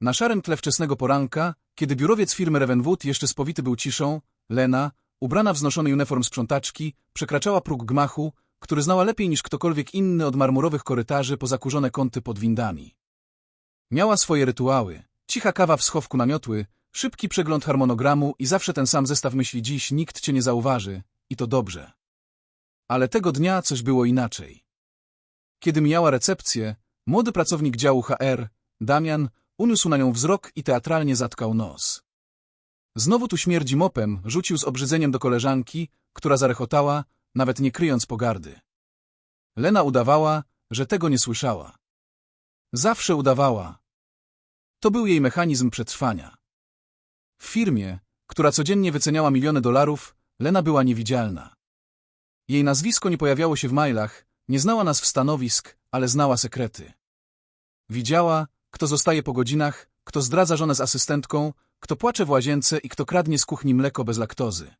Na szarym tle wczesnego poranka, kiedy biurowiec firmy Ravenwood jeszcze spowity był ciszą, Lena, ubrana w znoszony uniform sprzątaczki, przekraczała próg gmachu, który znała lepiej niż ktokolwiek inny od marmurowych korytarzy po zakurzone kąty pod windami. Miała swoje rytuały, cicha kawa w schowku namiotły, szybki przegląd harmonogramu i zawsze ten sam zestaw myśli dziś nikt cię nie zauważy, i to dobrze. Ale tego dnia coś było inaczej. Kiedy mijała recepcję, młody pracownik działu HR, Damian, uniósł na nią wzrok i teatralnie zatkał nos. Znowu tu śmierdzi mopem, rzucił z obrzydzeniem do koleżanki, która zarechotała, nawet nie kryjąc pogardy. Lena udawała, że tego nie słyszała. Zawsze udawała. To był jej mechanizm przetrwania. W firmie, która codziennie wyceniała miliony dolarów, Lena była niewidzialna. Jej nazwisko nie pojawiało się w mailach, nie znała nazw stanowisk, ale znała sekrety. Widziała, kto zostaje po godzinach, kto zdradza żonę z asystentką, kto płacze w łazience i kto kradnie z kuchni mleko bez laktozy.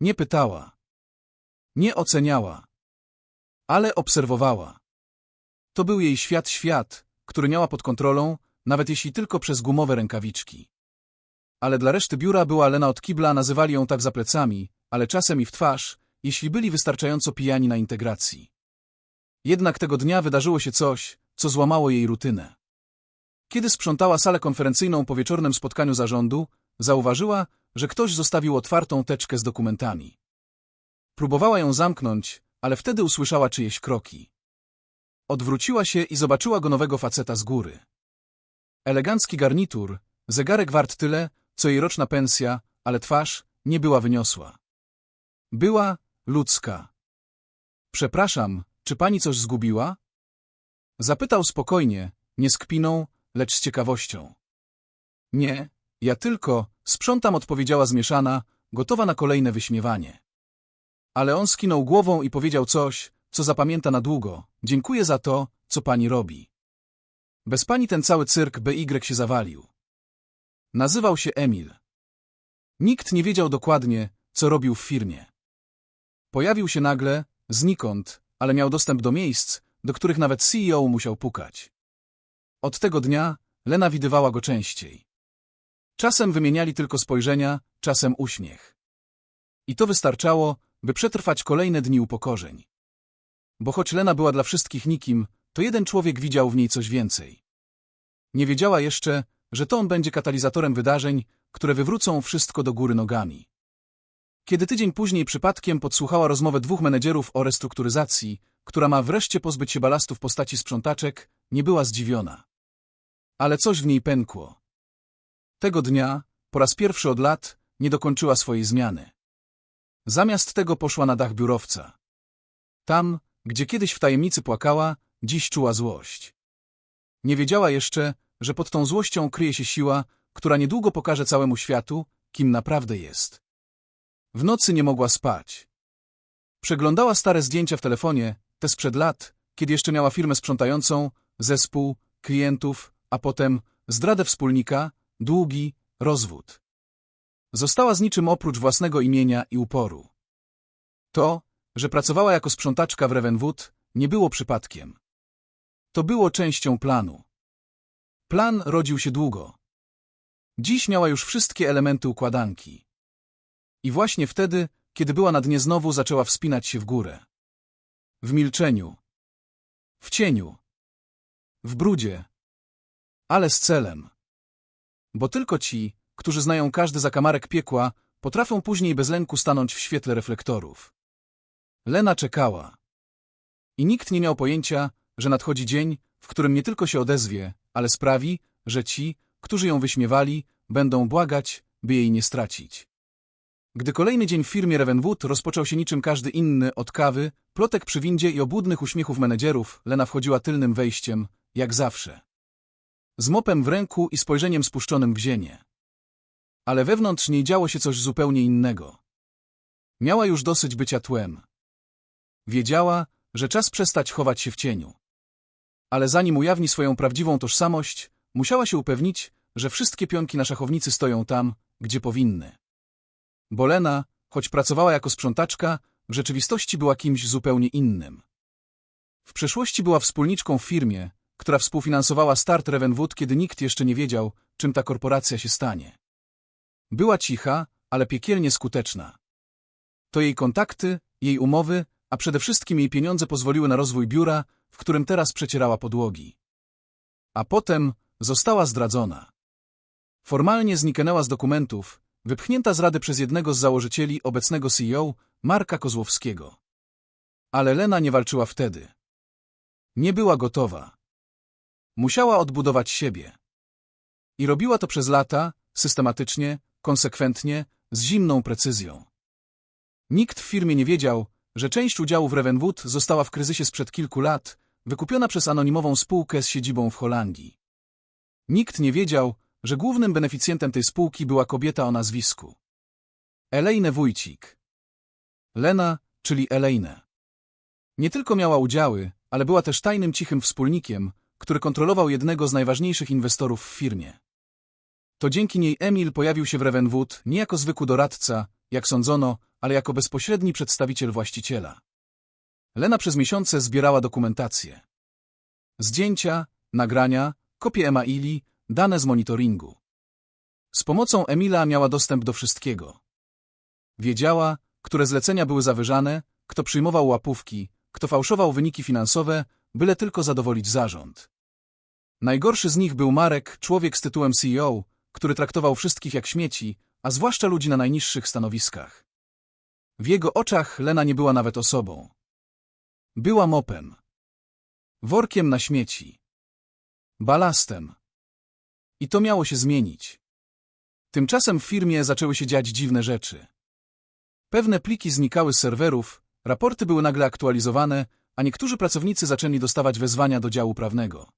Nie pytała. Nie oceniała. Ale obserwowała. To był jej świat-świat, który miała pod kontrolą, nawet jeśli tylko przez gumowe rękawiczki. Ale dla reszty biura była Lena od kibla, nazywali ją tak za plecami, ale czasem i w twarz, jeśli byli wystarczająco pijani na integracji. Jednak tego dnia wydarzyło się coś, co złamało jej rutynę. Kiedy sprzątała salę konferencyjną po wieczornym spotkaniu zarządu, zauważyła, że ktoś zostawił otwartą teczkę z dokumentami. Próbowała ją zamknąć, ale wtedy usłyszała czyjeś kroki. Odwróciła się i zobaczyła go nowego faceta z góry. Elegancki garnitur, zegarek wart tyle, co jej roczna pensja, ale twarz nie była wyniosła. Była ludzka. Przepraszam, czy pani coś zgubiła? Zapytał spokojnie, nie z kpiną, lecz z ciekawością. Nie, ja tylko, sprzątam odpowiedziała zmieszana, gotowa na kolejne wyśmiewanie. Ale on skinął głową i powiedział coś, co zapamięta na długo. Dziękuję za to, co pani robi. Bez pani ten cały cyrk BY się zawalił. Nazywał się Emil. Nikt nie wiedział dokładnie, co robił w firmie. Pojawił się nagle, znikąd, ale miał dostęp do miejsc, do których nawet CEO musiał pukać. Od tego dnia Lena widywała go częściej. Czasem wymieniali tylko spojrzenia, czasem uśmiech. I to wystarczało, by przetrwać kolejne dni upokorzeń. Bo choć Lena była dla wszystkich nikim, to jeden człowiek widział w niej coś więcej. Nie wiedziała jeszcze, że to on będzie katalizatorem wydarzeń, które wywrócą wszystko do góry nogami. Kiedy tydzień później przypadkiem podsłuchała rozmowę dwóch menedżerów o restrukturyzacji, która ma wreszcie pozbyć się balastu w postaci sprzątaczek, nie była zdziwiona. Ale coś w niej pękło. Tego dnia, po raz pierwszy od lat, nie dokończyła swojej zmiany. Zamiast tego poszła na dach biurowca. Tam, gdzie kiedyś w tajemnicy płakała, dziś czuła złość. Nie wiedziała jeszcze, że pod tą złością kryje się siła, która niedługo pokaże całemu światu, kim naprawdę jest. W nocy nie mogła spać. Przeglądała stare zdjęcia w telefonie, te sprzed lat, kiedy jeszcze miała firmę sprzątającą, zespół, klientów, a potem zdradę wspólnika, długi, rozwód. Została z niczym oprócz własnego imienia i uporu. To, że pracowała jako sprzątaczka w Ravenwood, nie było przypadkiem. To było częścią planu. Plan rodził się długo. Dziś miała już wszystkie elementy układanki. I właśnie wtedy, kiedy była na dnie znowu, zaczęła wspinać się w górę. W milczeniu. W cieniu. W brudzie. Ale z celem. Bo tylko ci, którzy znają każdy zakamarek piekła, potrafią później bez lęku stanąć w świetle reflektorów. Lena czekała. I nikt nie miał pojęcia, że nadchodzi dzień, w którym nie tylko się odezwie, ale sprawi, że ci, którzy ją wyśmiewali, będą błagać, by jej nie stracić. Gdy kolejny dzień w firmie Ravenwood rozpoczął się niczym każdy inny od kawy, plotek przy windzie i obłudnych uśmiechów menedżerów, Lena wchodziła tylnym wejściem, jak zawsze. Z mopem w ręku i spojrzeniem spuszczonym w ziemię. Ale wewnątrz niej działo się coś zupełnie innego. Miała już dosyć bycia tłem. Wiedziała, że czas przestać chować się w cieniu. Ale zanim ujawni swoją prawdziwą tożsamość, musiała się upewnić, że wszystkie pionki na szachownicy stoją tam, gdzie powinny. Bolena, choć pracowała jako sprzątaczka, w rzeczywistości była kimś zupełnie innym. W przeszłości była wspólniczką w firmie, która współfinansowała start Ravenwood, kiedy nikt jeszcze nie wiedział, czym ta korporacja się stanie. Była cicha, ale piekielnie skuteczna. To jej kontakty, jej umowy, a przede wszystkim jej pieniądze pozwoliły na rozwój biura, w którym teraz przecierała podłogi. A potem została zdradzona. Formalnie zniknęła z dokumentów, wypchnięta z rady przez jednego z założycieli obecnego CEO, Marka Kozłowskiego. Ale Lena nie walczyła wtedy. Nie była gotowa. Musiała odbudować siebie. I robiła to przez lata, systematycznie, konsekwentnie, z zimną precyzją. Nikt w firmie nie wiedział, że część udziałów Ravenwood została w kryzysie sprzed kilku lat, wykupiona przez anonimową spółkę z siedzibą w Holandii. Nikt nie wiedział, że głównym beneficjentem tej spółki była kobieta o nazwisku. Elejne Wójcik. Lena, czyli Elejne. Nie tylko miała udziały, ale była też tajnym cichym wspólnikiem, który kontrolował jednego z najważniejszych inwestorów w firmie. To dzięki niej Emil pojawił się w Ravenwood nie jako zwykły doradca, jak sądzono, ale jako bezpośredni przedstawiciel właściciela. Lena przez miesiące zbierała dokumentację. Zdjęcia, nagrania, kopie emaili, dane z monitoringu. Z pomocą Emila miała dostęp do wszystkiego. Wiedziała, które zlecenia były zawyżane, kto przyjmował łapówki, kto fałszował wyniki finansowe, byle tylko zadowolić zarząd. Najgorszy z nich był Marek, człowiek z tytułem CEO, który traktował wszystkich jak śmieci, a zwłaszcza ludzi na najniższych stanowiskach. W jego oczach Lena nie była nawet osobą. Była mopem. Workiem na śmieci. Balastem. I to miało się zmienić. Tymczasem w firmie zaczęły się dziać dziwne rzeczy. Pewne pliki znikały z serwerów, raporty były nagle aktualizowane, a niektórzy pracownicy zaczęli dostawać wezwania do działu prawnego.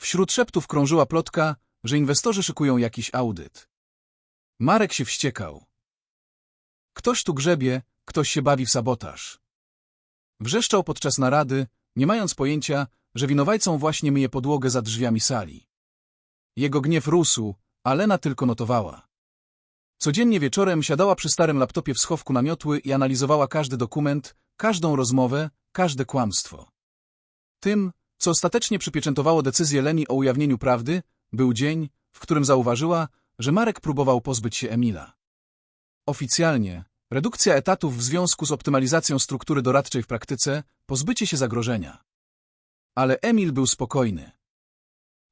Wśród szeptów krążyła plotka, że inwestorzy szykują jakiś audyt. Marek się wściekał. Ktoś tu grzebie, ktoś się bawi w sabotaż. Wrzeszczał podczas narady, nie mając pojęcia, że winowajcą właśnie myje podłogę za drzwiami sali. Jego gniew rósł, a Lena tylko notowała. Codziennie wieczorem siadała przy starym laptopie w schowku na miotły i analizowała każdy dokument, każdą rozmowę, każde kłamstwo. Tym, co ostatecznie przypieczętowało decyzję Leni o ujawnieniu prawdy, był dzień, w którym zauważyła, że Marek próbował pozbyć się Emila. Oficjalnie, redukcja etatów w związku z optymalizacją struktury doradczej w praktyce, pozbycie się zagrożenia. Ale Emil był spokojny.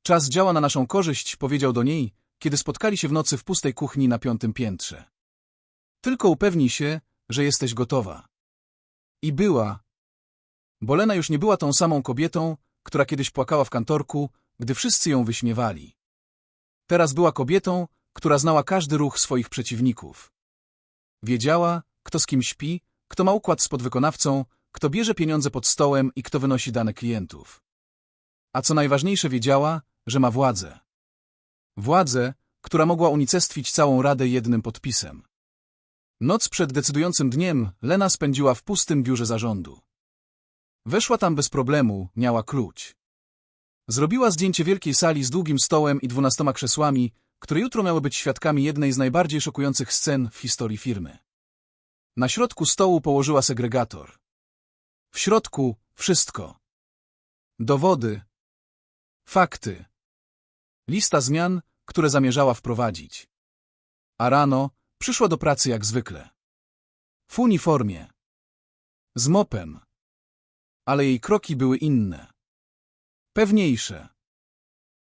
Czas działa na naszą korzyść, powiedział do niej, kiedy spotkali się w nocy w pustej kuchni na piątym piętrze. Tylko upewnij się, że jesteś gotowa. I była. Bolena już nie była tą samą kobietą, która kiedyś płakała w kantorku, gdy wszyscy ją wyśmiewali. Teraz była kobietą, która znała każdy ruch swoich przeciwników. Wiedziała, kto z kim śpi, kto ma układ z podwykonawcą, kto bierze pieniądze pod stołem i kto wynosi dane klientów. A co najważniejsze wiedziała, że ma władzę. Władzę, która mogła unicestwić całą Radę jednym podpisem. Noc przed decydującym dniem Lena spędziła w pustym biurze zarządu. Weszła tam bez problemu, miała klucz. Zrobiła zdjęcie wielkiej sali z długim stołem i dwunastoma krzesłami, które jutro miały być świadkami jednej z najbardziej szokujących scen w historii firmy. Na środku stołu położyła segregator. W środku wszystko. Dowody. Fakty. Lista zmian, które zamierzała wprowadzić. A rano przyszła do pracy jak zwykle. W uniformie. Z mopem. Ale jej kroki były inne. Pewniejsze.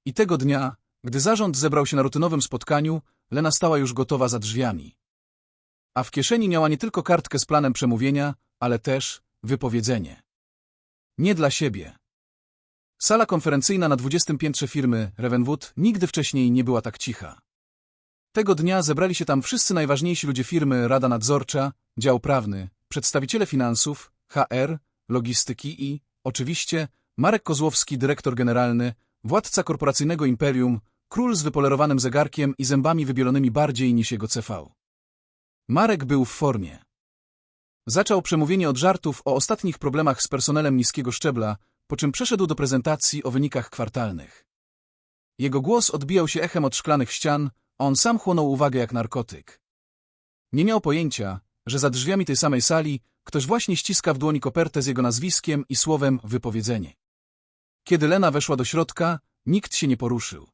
I tego dnia, gdy zarząd zebrał się na rutynowym spotkaniu, Lena stała już gotowa za drzwiami. A w kieszeni miała nie tylko kartkę z planem przemówienia, ale też wypowiedzenie. Nie dla siebie. Sala konferencyjna na 20 piętrze firmy Ravenwood nigdy wcześniej nie była tak cicha. Tego dnia zebrali się tam wszyscy najważniejsi ludzie firmy, rada nadzorcza, dział prawny, przedstawiciele finansów, HR, logistyki i, oczywiście, Marek Kozłowski, dyrektor generalny, władca korporacyjnego imperium, król z wypolerowanym zegarkiem i zębami wybielonymi bardziej niż jego CV. Marek był w formie. Zaczął przemówienie od żartów o ostatnich problemach z personelem niskiego szczebla, po czym przeszedł do prezentacji o wynikach kwartalnych. Jego głos odbijał się echem od szklanych ścian, a on sam chłonął uwagę jak narkotyk. Nie miał pojęcia, że za drzwiami tej samej sali ktoś właśnie ściska w dłoni kopertę z jego nazwiskiem i słowem wypowiedzenie. Kiedy Lena weszła do środka, nikt się nie poruszył.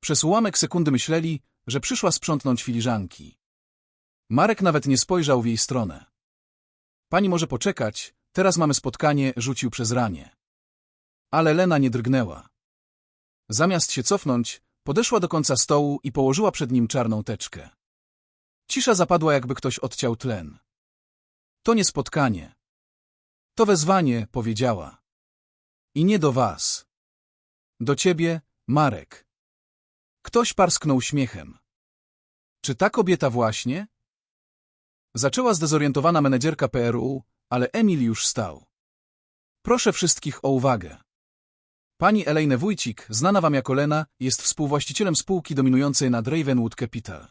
Przez ułamek sekundy myśleli, że przyszła sprzątnąć filiżanki. Marek nawet nie spojrzał w jej stronę. Pani może poczekać, teraz mamy spotkanie, rzucił przez ramię. Ale Lena nie drgnęła. Zamiast się cofnąć, podeszła do końca stołu i położyła przed nim czarną teczkę. Cisza zapadła, jakby ktoś odciął tlen. To nie spotkanie. To wezwanie, powiedziała. I nie do was. Do ciebie, Marek. Ktoś parsknął śmiechem. Czy ta kobieta właśnie? Zaczęła zdezorientowana menedżerka PRU, ale Emil już stał. Proszę wszystkich o uwagę. Pani Elaine Wójcik, znana wam jako Lena, jest współwłaścicielem spółki dominującej nad Ravenwood Capital.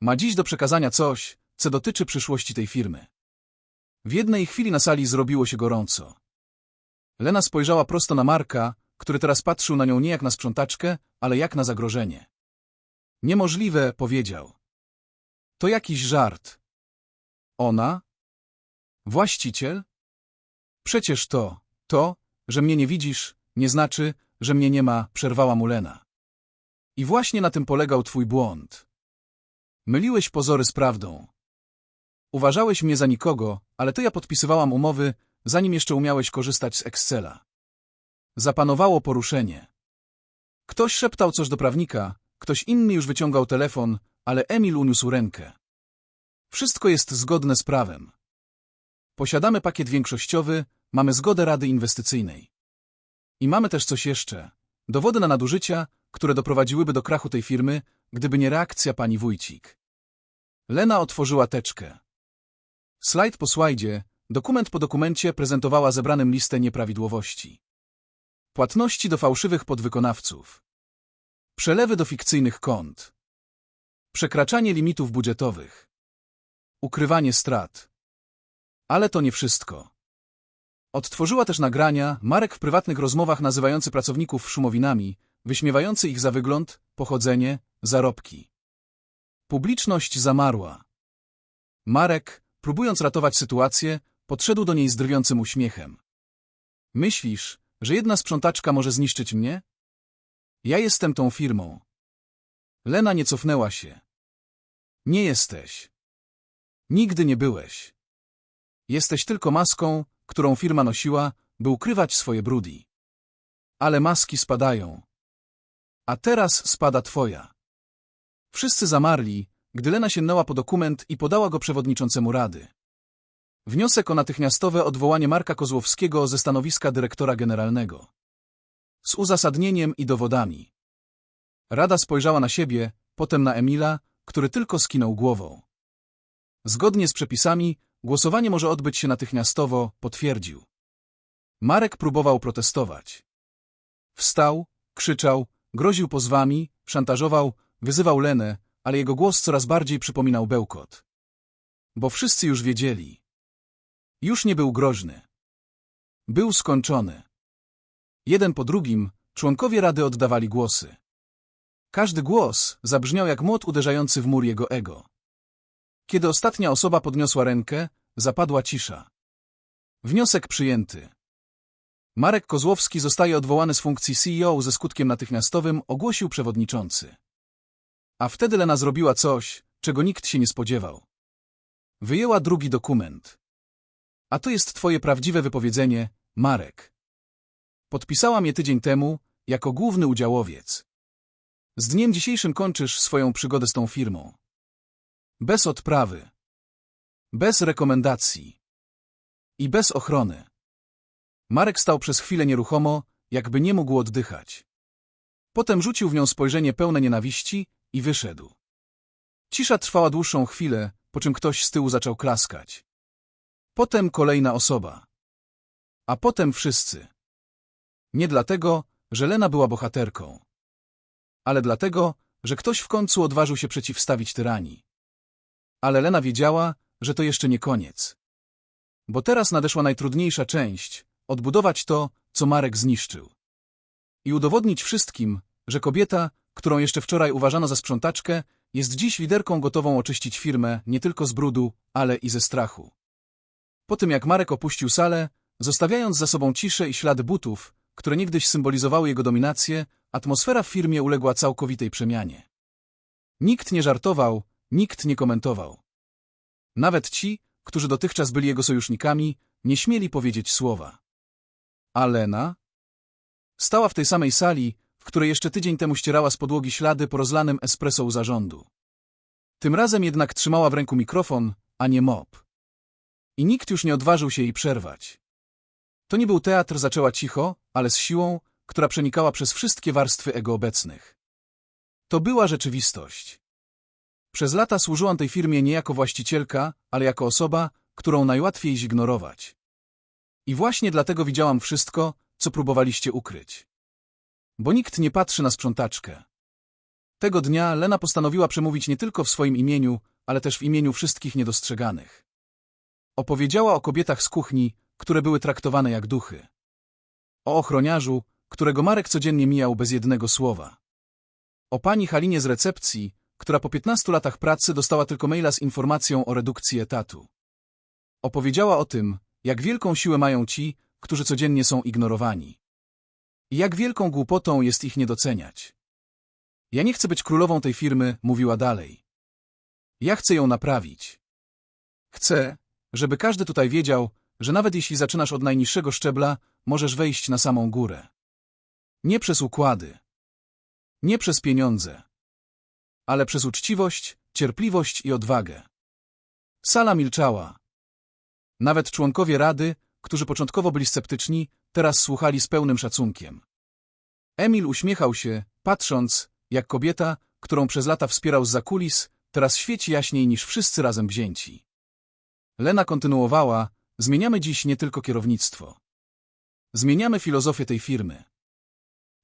Ma dziś do przekazania coś, co dotyczy przyszłości tej firmy. W jednej chwili na sali zrobiło się gorąco. Lena spojrzała prosto na Marka, który teraz patrzył na nią nie jak na sprzątaczkę, ale jak na zagrożenie. Niemożliwe, powiedział. To jakiś żart. Ona? Właściciel? Przecież to, to, że mnie nie widzisz, nie znaczy, że mnie nie ma, przerwała mu Lena. I właśnie na tym polegał twój błąd. Myliłeś pozory z prawdą. Uważałeś mnie za nikogo, ale to ja podpisywałam umowy, zanim jeszcze umiałeś korzystać z Excela. Zapanowało poruszenie. Ktoś szeptał coś do prawnika, ktoś inny już wyciągał telefon, ale Emil uniósł rękę. Wszystko jest zgodne z prawem. Posiadamy pakiet większościowy, mamy zgodę Rady Inwestycyjnej. I mamy też coś jeszcze. Dowody na nadużycia, które doprowadziłyby do krachu tej firmy, gdyby nie reakcja pani Wójcik. Lena otworzyła teczkę. Slajd po slajdzie, dokument po dokumencie prezentowała zebranym listę nieprawidłowości. Płatności do fałszywych podwykonawców. Przelewy do fikcyjnych kont. Przekraczanie limitów budżetowych. Ukrywanie strat. Ale to nie wszystko. Odtworzyła też nagrania, Marek w prywatnych rozmowach nazywający pracowników szumowinami, wyśmiewający ich za wygląd, pochodzenie, zarobki. Publiczność zamarła. Marek, próbując ratować sytuację, podszedł do niej z drwiącym uśmiechem. Myślisz, że jedna sprzątaczka może zniszczyć mnie? Ja jestem tą firmą. Lena nie cofnęła się. Nie jesteś. Nigdy nie byłeś. Jesteś tylko maską, którą firma nosiła, by ukrywać swoje brudy. Ale maski spadają. A teraz spada twoja. Wszyscy zamarli, gdy Lena sięgnęła po dokument i podała go przewodniczącemu rady. Wniosek o natychmiastowe odwołanie Marka Kozłowskiego ze stanowiska dyrektora generalnego. Z uzasadnieniem i dowodami. Rada spojrzała na siebie, potem na Emila, który tylko skinął głową. Zgodnie z przepisami, głosowanie może odbyć się natychmiastowo, potwierdził. Marek próbował protestować. Wstał, krzyczał, groził pozwami, szantażował, wyzywał Lenę, ale jego głos coraz bardziej przypominał bełkot. Bo wszyscy już wiedzieli. Już nie był groźny. Był skończony. Jeden po drugim członkowie Rady oddawali głosy. Każdy głos zabrzmiał jak młot uderzający w mur jego ego. Kiedy ostatnia osoba podniosła rękę, zapadła cisza. Wniosek przyjęty. Marek Kozłowski zostaje odwołany z funkcji CEO ze skutkiem natychmiastowym, ogłosił przewodniczący. A wtedy Lena zrobiła coś, czego nikt się nie spodziewał. Wyjęła drugi dokument. A to jest twoje prawdziwe wypowiedzenie, Marek. Podpisałam je tydzień temu, jako główny udziałowiec. Z dniem dzisiejszym kończysz swoją przygodę z tą firmą. Bez odprawy. Bez rekomendacji. I bez ochrony. Marek stał przez chwilę nieruchomo, jakby nie mógł oddychać. Potem rzucił w nią spojrzenie pełne nienawiści i wyszedł. Cisza trwała dłuższą chwilę, po czym ktoś z tyłu zaczął klaskać. Potem kolejna osoba. A potem wszyscy. Nie dlatego, że Lena była bohaterką. Ale dlatego, że ktoś w końcu odważył się przeciwstawić tyranii. Ale Lena wiedziała, że to jeszcze nie koniec. Bo teraz nadeszła najtrudniejsza część – odbudować to, co Marek zniszczył. I udowodnić wszystkim, że kobieta, którą jeszcze wczoraj uważano za sprzątaczkę, jest dziś liderką gotową oczyścić firmę nie tylko z brudu, ale i ze strachu. Po tym jak Marek opuścił salę, zostawiając za sobą ciszę i ślady butów, które niegdyś symbolizowały jego dominację, atmosfera w firmie uległa całkowitej przemianie. Nikt nie żartował, nikt nie komentował. Nawet ci, którzy dotychczas byli jego sojusznikami, nie śmieli powiedzieć słowa. A Lena? Stała w tej samej sali, w której jeszcze tydzień temu ścierała z podłogi ślady po rozlanym espresso u zarządu. Tym razem jednak trzymała w ręku mikrofon, a nie mop. I nikt już nie odważył się jej przerwać. To nie był teatr, zaczęła cicho, ale z siłą, która przenikała przez wszystkie warstwy ego obecnych. To była rzeczywistość. Przez lata służyłam tej firmie nie jako właścicielka, ale jako osoba, którą najłatwiej zignorować. I właśnie dlatego widziałam wszystko, co próbowaliście ukryć. Bo nikt nie patrzy na sprzątaczkę. Tego dnia Lena postanowiła przemówić nie tylko w swoim imieniu, ale też w imieniu wszystkich niedostrzeganych. Opowiedziała o kobietach z kuchni, które były traktowane jak duchy. O ochroniarzu, którego Marek codziennie mijał bez jednego słowa. O pani Halinie z recepcji, która po 15 latach pracy dostała tylko maila z informacją o redukcji etatu. Opowiedziała o tym, jak wielką siłę mają ci, którzy codziennie są ignorowani. Jak wielką głupotą jest ich nie doceniać. Ja nie chcę być królową tej firmy, mówiła dalej. Ja chcę ją naprawić. Chcę, żeby każdy tutaj wiedział, że nawet jeśli zaczynasz od najniższego szczebla, możesz wejść na samą górę. Nie przez układy. Nie przez pieniądze. Ale przez uczciwość, cierpliwość i odwagę. Sala milczała. Nawet członkowie rady, którzy początkowo byli sceptyczni, teraz słuchali z pełnym szacunkiem. Emil uśmiechał się, patrząc, jak kobieta, którą przez lata wspierał z zakulis, teraz świeci jaśniej niż wszyscy razem wzięci. Lena kontynuowała, zmieniamy dziś nie tylko kierownictwo. Zmieniamy filozofię tej firmy.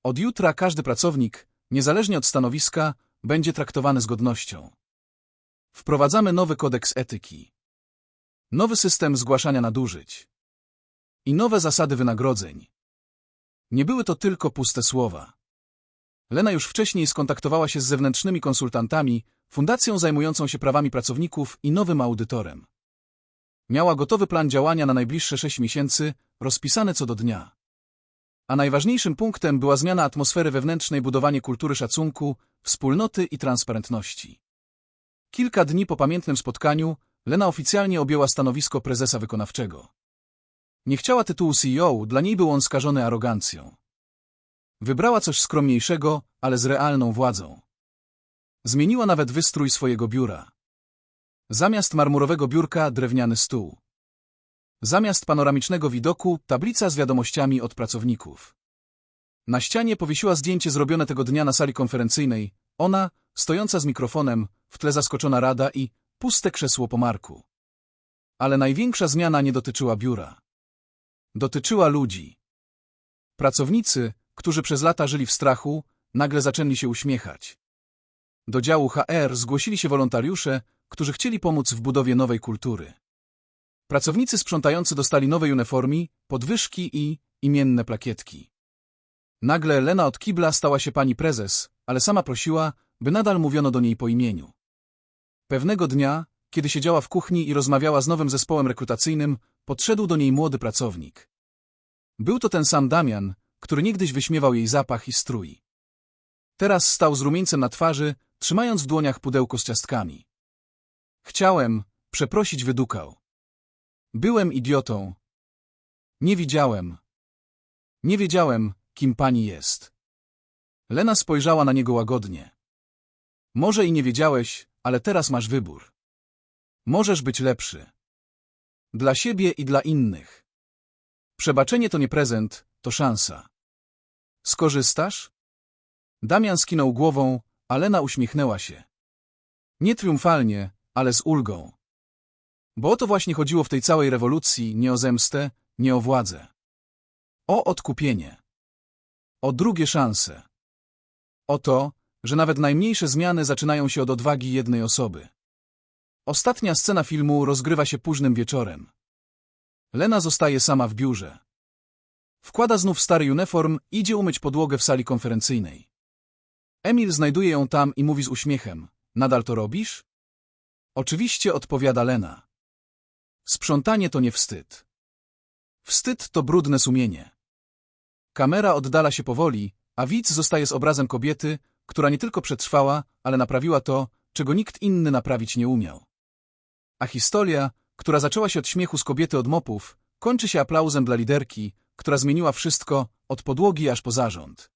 Od jutra każdy pracownik, niezależnie od stanowiska, będzie traktowany z godnością. Wprowadzamy nowy kodeks etyki. Nowy system zgłaszania nadużyć. I nowe zasady wynagrodzeń. Nie były to tylko puste słowa. Lena już wcześniej skontaktowała się z zewnętrznymi konsultantami, fundacją zajmującą się prawami pracowników i nowym audytorem. Miała gotowy plan działania na najbliższe sześć miesięcy, rozpisany co do dnia. A najważniejszym punktem była zmiana atmosfery wewnętrznej, budowanie kultury szacunku, wspólnoty i transparentności. Kilka dni po pamiętnym spotkaniu Lena oficjalnie objęła stanowisko prezesa wykonawczego. Nie chciała tytułu CEO, dla niej był on skażony arogancją. Wybrała coś skromniejszego, ale z realną władzą. Zmieniła nawet wystrój swojego biura. Zamiast marmurowego biurka drewniany stół. Zamiast panoramicznego widoku tablica z wiadomościami od pracowników. Na ścianie powiesiła zdjęcie zrobione tego dnia na sali konferencyjnej, ona, stojąca z mikrofonem, w tle zaskoczona rada i puste krzesło po Marku. Ale największa zmiana nie dotyczyła biura. Dotyczyła ludzi. Pracownicy, którzy przez lata żyli w strachu, nagle zaczęli się uśmiechać. Do działu HR zgłosili się wolontariusze, którzy chcieli pomóc w budowie nowej kultury. Pracownicy sprzątający dostali nowe uniformy, podwyżki i imienne plakietki. Nagle Lena od kibla stała się pani prezes, ale sama prosiła, by nadal mówiono do niej po imieniu. Pewnego dnia, kiedy siedziała w kuchni i rozmawiała z nowym zespołem rekrutacyjnym, podszedł do niej młody pracownik. Był to ten sam Damian, który niegdyś wyśmiewał jej zapach i strój. Teraz stał z rumieńcem na twarzy, trzymając w dłoniach pudełko z ciastkami. Chciałem, przeprosić wydukał. Byłem idiotą. Nie widziałem. Nie wiedziałem, kim pani jest. Lena spojrzała na niego łagodnie. Może i nie wiedziałeś, ale teraz masz wybór. Możesz być lepszy. Dla siebie i dla innych. Przebaczenie to nie prezent, to szansa. Skorzystasz? Damian skinął głową, a Lena uśmiechnęła się. Nie triumfalnie, ale z ulgą. Bo o to właśnie chodziło w tej całej rewolucji, nie o zemstę, nie o władzę. O odkupienie. O drugie szanse. O to, że nawet najmniejsze zmiany zaczynają się od odwagi jednej osoby. Ostatnia scena filmu rozgrywa się późnym wieczorem. Lena zostaje sama w biurze. Wkłada znów stary uniform, idzie umyć podłogę w sali konferencyjnej. Emil znajduje ją tam i mówi z uśmiechem. Nadal to robisz? Oczywiście odpowiada Lena. Sprzątanie to nie wstyd. Wstyd to brudne sumienie. Kamera oddala się powoli, a widz zostaje z obrazem kobiety, która nie tylko przetrwała, ale naprawiła to, czego nikt inny naprawić nie umiał. A historia, która zaczęła się od śmiechu z kobiety od mopów, kończy się aplauzem dla liderki, która zmieniła wszystko, od podłogi aż po zarząd.